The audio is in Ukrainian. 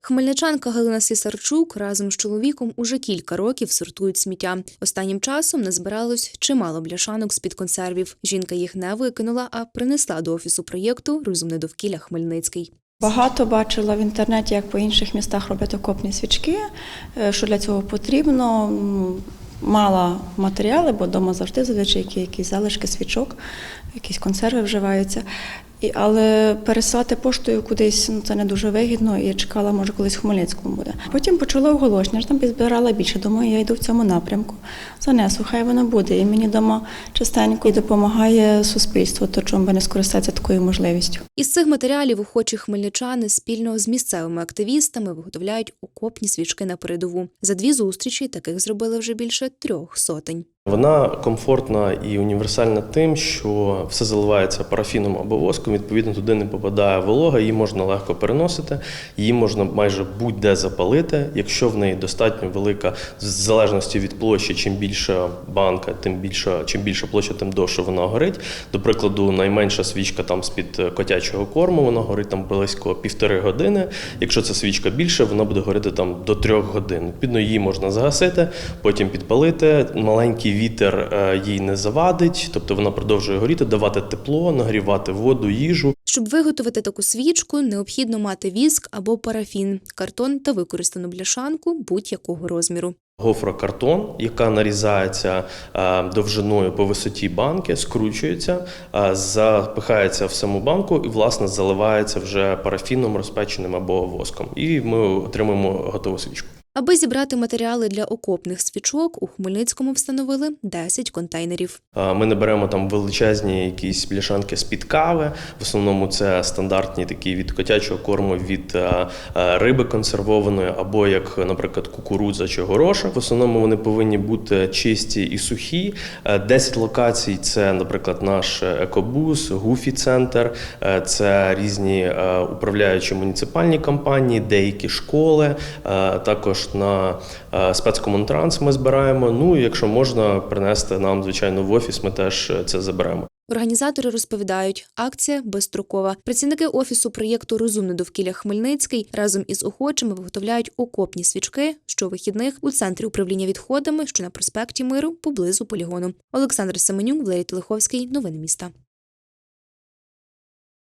Хмельничанка Галина Сісарчук разом з чоловіком уже кілька років сортують сміття. Останнім часом назбиралось чимало бляшанок з-під консервів. Жінка їх не викинула, а принесла до офісу проєкту Розумне довкілля Хмельницький. Багато бачила в інтернеті, як по інших містах роблять окопні свічки. е, Що для цього потрібно? Мала матеріали, бо вдома завжди зазвичай які- якісь залишки свічок, якісь консерви вживаються. І, але пересилати поштою кудись ну, це не дуже вигідно, я чекала, може, колись в Хмельницькому буде. Потім почала оголошення, що там підзбирала більше. Думаю, я йду в цьому напрямку. Занесу, хай воно буде. І мені вдома частенько і допомагає суспільство, то чому би не скористатися такою можливістю. Із цих матеріалів охочі хмельничани спільно з місцевими активістами виготовляють окопні свічки на передову. За дві зустрічі таких зробили вже більше трьох сотень. Вона комфортна і універсальна тим, що все заливається парафіном або воском. Відповідно, туди не попадає волога, її можна легко переносити, її можна майже будь-де запалити. Якщо в неї достатньо велика, в залежності від площі, чим більша банка, тим більша, чим більша площа, тим довше вона горить. До прикладу, найменша свічка там з-під котячого корму, вона горить там близько півтори години. Якщо ця свічка більше, вона буде горіти там до трьох годин. Відповідно, її можна загасити, потім підпалити. Маленький вітер е, їй не завадить, тобто вона продовжує горіти, давати тепло, нагрівати воду, їжу. Щоб виготовити таку свічку, необхідно мати віск або парафін, картон та використану бляшанку будь-якого розміру. Гофрокартон, яка нарізається е, довжиною по висоті банки, скручується, е, запихається в саму банку і, власне, заливається вже парафіном розпеченим або воском. І ми отримуємо готову свічку. Аби зібрати матеріали для окопних свічок, у Хмельницькому встановили 10 контейнерів. Е, Ми не беремо там величезні якісь бляшанки з-під кави. В основному це стандартні такі від котячого корму, від е, е, риби консервованої, або як, наприклад, кукурудза чи горошок. В основному вони повинні бути чисті і сухі. Е, 10 локацій це, наприклад, наш екобус, гуфі-центр, е, це різні е, управляючі муніципальні компанії, деякі школи. е, Також на е, спецкомунтранс ми збираємо. Ну і якщо можна принести нам, звичайно, в офіс, ми теж е, це заберемо. Організатори розповідають, акція безстрокова. Працівники офісу проєкту Розумне довкілля Хмельницький разом із охочими виготовляють окопні свічки щовихідних у центрі управління відходами, що на проспекті Миру поблизу полігону. Олександр Семенюк, Валерій Телеховський. Новини міста.